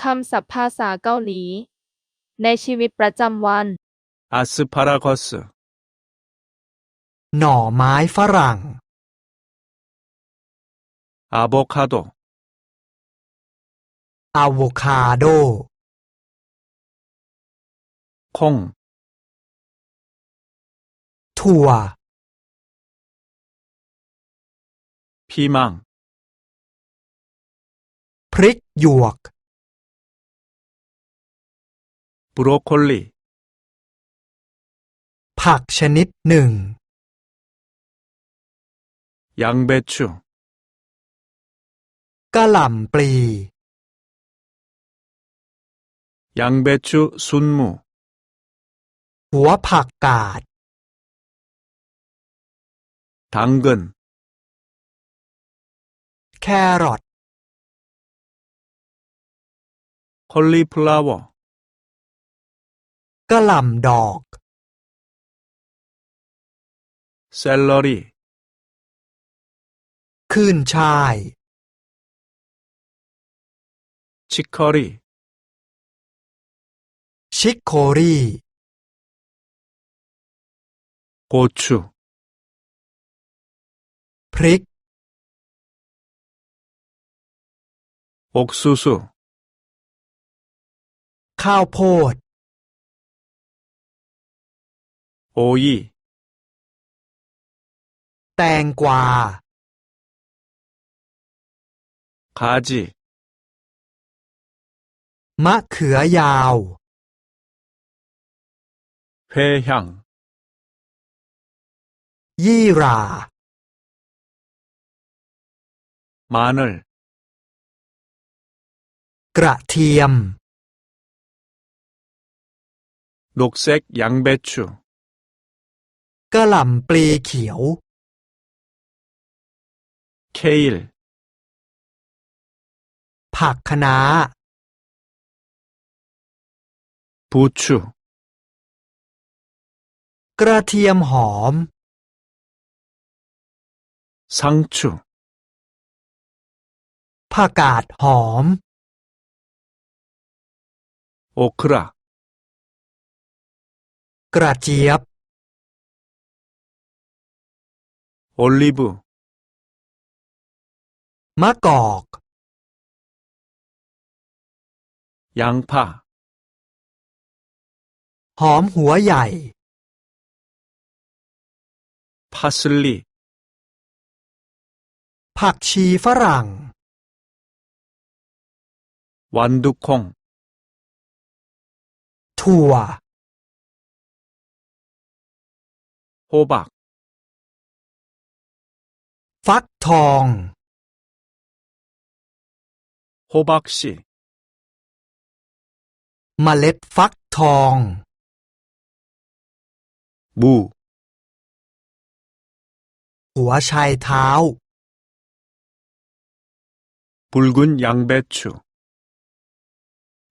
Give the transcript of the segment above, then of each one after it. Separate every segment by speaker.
Speaker 1: คำศัพท์ภาษาเกาหลี ในชีวิตประจำวัน
Speaker 2: 아스파라거스,
Speaker 3: หน่อไม้ฝรั่ง
Speaker 2: 아보카도,
Speaker 3: อะโวคาโด
Speaker 2: 콩,
Speaker 3: ถั่ว
Speaker 2: 피망,
Speaker 3: พริกหยวก
Speaker 2: 브로콜리,
Speaker 3: ผักชนิดหนึ่ง
Speaker 2: 양배추,
Speaker 3: กะหล่ำปลี
Speaker 2: 양배추 순무,
Speaker 3: หัวผักกาด
Speaker 2: 당근,
Speaker 3: แครอท
Speaker 2: 콜리플라워,
Speaker 3: กะหล่ำดอก
Speaker 2: 샐러리,
Speaker 3: ขึ้นช่าย
Speaker 2: 치커리,
Speaker 3: ชิคโครี
Speaker 2: 고추,
Speaker 3: พริก
Speaker 2: 옥수수,
Speaker 3: ข้าวโพด
Speaker 2: 오이,
Speaker 3: แตงกวา
Speaker 2: 가지,
Speaker 3: มะเขือยาว
Speaker 2: 회향,
Speaker 3: ยี่หร่า
Speaker 2: 마늘,
Speaker 3: กระเทียม
Speaker 2: 녹색 양배추,
Speaker 3: กะหล่ำปลีเขียว
Speaker 2: 케일,
Speaker 3: ผักคะน้า
Speaker 2: 부추,
Speaker 3: กระเทียมหอม
Speaker 2: 상추,
Speaker 3: ผักกาดหอม
Speaker 2: 오크라,
Speaker 3: กระเจี๊ยบ
Speaker 2: 올리브,
Speaker 3: มะกอก
Speaker 2: 양파,
Speaker 3: หอมหัวใหญ่
Speaker 2: 파슬리,
Speaker 3: ผักชีฝรั่ง
Speaker 2: 완두콩,
Speaker 3: ถั่ว
Speaker 2: 호박,
Speaker 3: ฟักทอง
Speaker 2: 호박씨,
Speaker 3: เมล็ดฟักทอง
Speaker 2: 무,
Speaker 3: หัวไชายเท้า
Speaker 2: 붉은 양배추,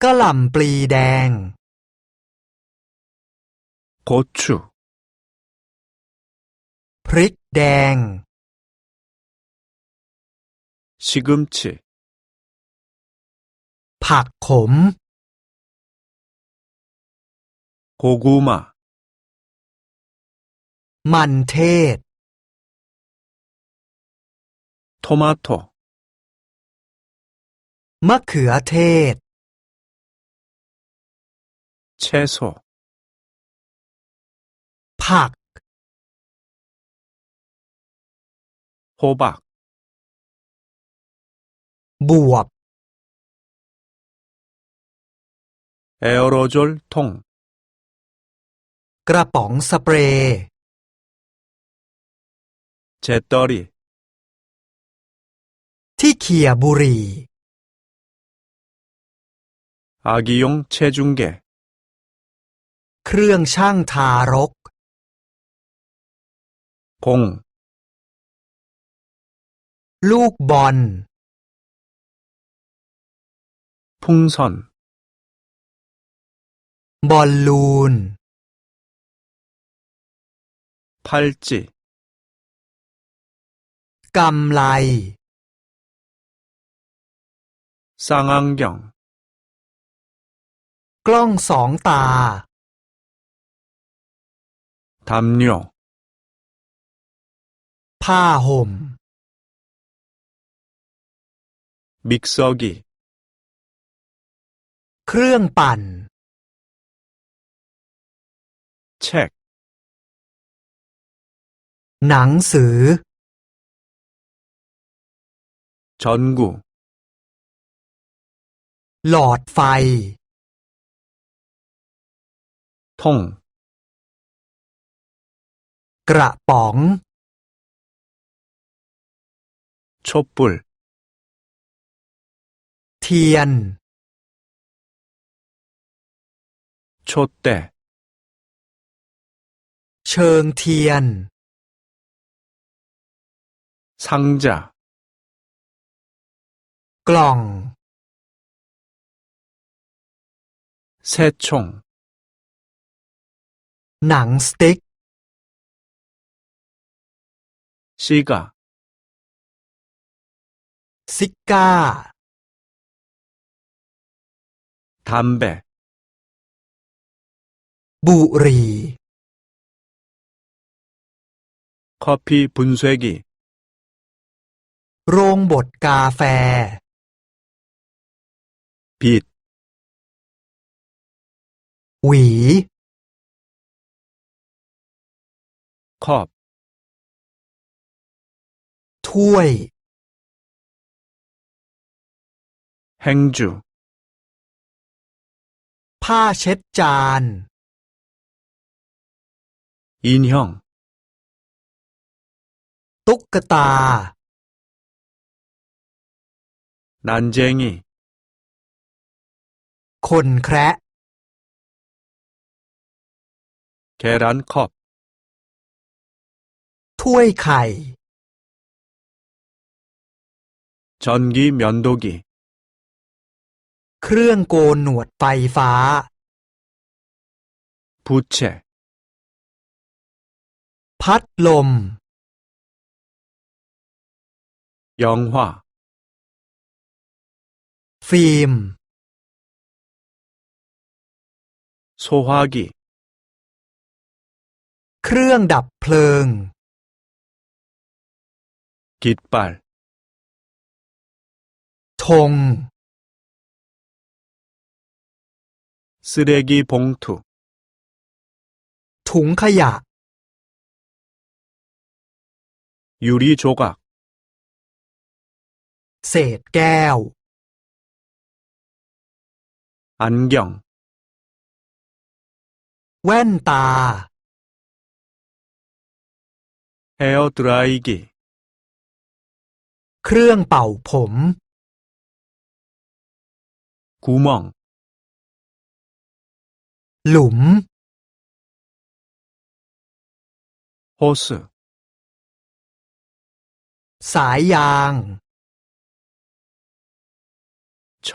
Speaker 3: กะหล่ำปลีแดง
Speaker 2: 고추,
Speaker 3: พริกแดง
Speaker 2: 시금치
Speaker 3: 팍콤
Speaker 2: 고구마
Speaker 3: 만테
Speaker 2: 토마토
Speaker 3: 마크아테
Speaker 2: 채소
Speaker 3: 팍
Speaker 2: 호박
Speaker 3: บวบ
Speaker 2: 에어로졸 통,
Speaker 3: กระป๋องสเปรย์
Speaker 2: 재떨이,
Speaker 3: ที่เขี่ยบุหรี่
Speaker 2: 아기용 체중계,
Speaker 3: เครื่องช่างทารก
Speaker 2: 공,
Speaker 3: ลูกบอล
Speaker 2: 풍선
Speaker 3: 벌룬
Speaker 2: 팔찌
Speaker 3: 깜라이
Speaker 2: 쌍안경
Speaker 3: კლ렁 성따
Speaker 2: 담요
Speaker 3: 파홈
Speaker 2: 믹서기
Speaker 3: เครื่องปั่น
Speaker 2: 책,
Speaker 3: หนังสือ
Speaker 2: 전구,
Speaker 3: หลอดไฟ
Speaker 2: 통,
Speaker 3: กระป๋อง
Speaker 2: 촛불,
Speaker 3: เทียน
Speaker 2: 촛대
Speaker 3: 셔티안.
Speaker 2: 상자.
Speaker 3: კლ렁.
Speaker 2: 새총.
Speaker 3: 낭스틱.
Speaker 2: 시가.
Speaker 3: 시가.
Speaker 2: 담배.
Speaker 3: บุหรี่
Speaker 2: 커피 분쇄기,
Speaker 3: โรงบดกาแฟ
Speaker 2: 빛,
Speaker 3: หวี
Speaker 2: 컵,
Speaker 3: ถ้วย
Speaker 2: 행주,
Speaker 3: ผ้าเช็ดจาน
Speaker 2: 인형,
Speaker 3: ตุ๊กตา
Speaker 2: 난쟁이,
Speaker 3: คนแคระ
Speaker 2: 계란컵,
Speaker 3: ถ้วยไข่
Speaker 2: 전기 면도기,
Speaker 3: เครื่องโกนหนวดไฟฟ้า
Speaker 2: 부채,
Speaker 3: พัดลม
Speaker 2: 영화,
Speaker 3: ฟิล์ม
Speaker 2: 소화기,
Speaker 3: เครื่องดับเพลิง
Speaker 2: 깃발,
Speaker 3: ธง
Speaker 2: 쓰레기 봉투,
Speaker 3: ถุงขยะ
Speaker 2: 유리 조각,
Speaker 3: เศษแก้ว
Speaker 2: 안경,
Speaker 3: แว่นตา
Speaker 2: 헤어드라이기,
Speaker 3: เครื่องเป่าผม
Speaker 2: 구멍,
Speaker 3: หลุม
Speaker 2: 호스,
Speaker 3: สายยาง
Speaker 2: 철,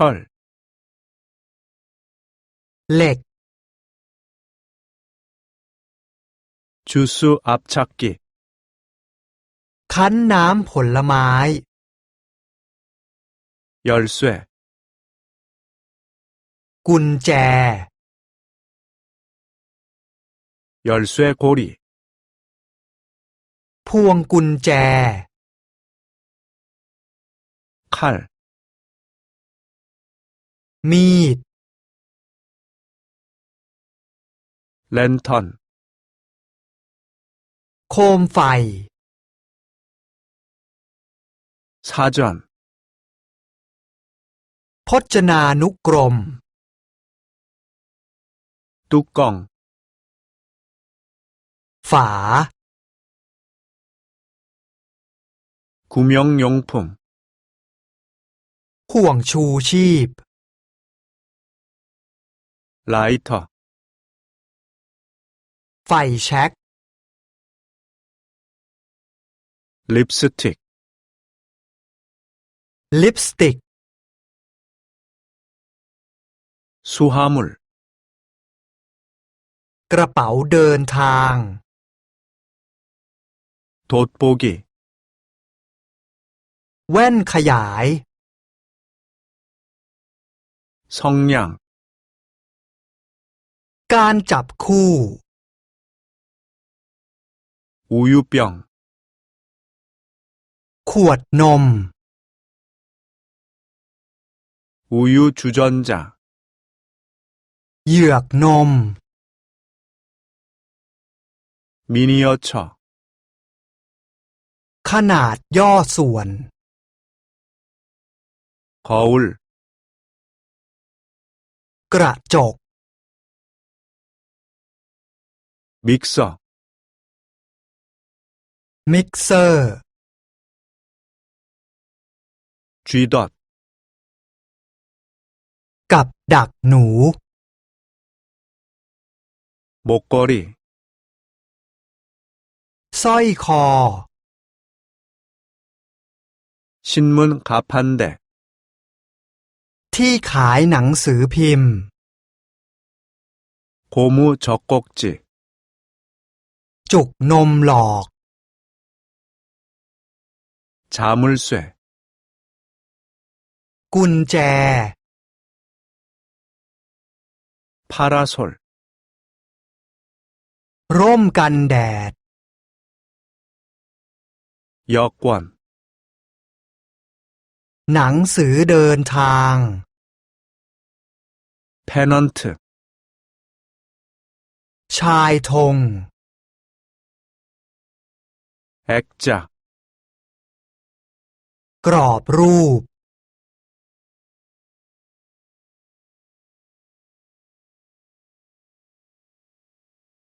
Speaker 3: เหล็ก
Speaker 2: 주스 압착기,
Speaker 3: คั้นน้ำผลไม้
Speaker 2: 열쇠,
Speaker 3: กุญแจ
Speaker 2: 열쇠 고리,
Speaker 3: พวงกุญแจ
Speaker 2: 칼
Speaker 3: 미드
Speaker 2: 랜턴.
Speaker 3: 콤파이
Speaker 2: 사전.
Speaker 3: 포츠나누크롬
Speaker 2: 뚜껑.
Speaker 3: 파
Speaker 2: 구명용품.
Speaker 3: ห่วงชูชีพ
Speaker 2: 라이터,
Speaker 3: ไฟแช็ก
Speaker 2: 립스틱,
Speaker 3: ลิปสติก
Speaker 2: 수화물,
Speaker 3: กระเป๋าเดินทาง
Speaker 2: 돋보기,
Speaker 3: แว่นขยาย
Speaker 2: 성냥,
Speaker 3: การจับคู่
Speaker 2: 우유병,
Speaker 3: ขวดนม
Speaker 2: 우유 주전자,
Speaker 3: เหยือกนม
Speaker 2: 미니어처,
Speaker 3: ขนาดย่อส่วน
Speaker 2: 거울,
Speaker 3: กระจก
Speaker 2: 믹서,
Speaker 3: มิกเซอร์
Speaker 2: 쥐덫,
Speaker 3: กับดักหนู
Speaker 2: 목걸이,
Speaker 3: สร้อยคอ
Speaker 2: 신문 가판대,
Speaker 3: ที่ขายหนังสือพิมพ์
Speaker 2: 고무 젖꼭지,
Speaker 3: จุกนมหลอก
Speaker 2: 자물쇠,
Speaker 3: กุญแจ
Speaker 2: 파라솔,
Speaker 3: ร่มกันแดด
Speaker 2: 여권,
Speaker 3: หนังสือเดินทาง
Speaker 2: 페넌트,
Speaker 3: ชายธง
Speaker 2: 액자,
Speaker 3: กรอบรูป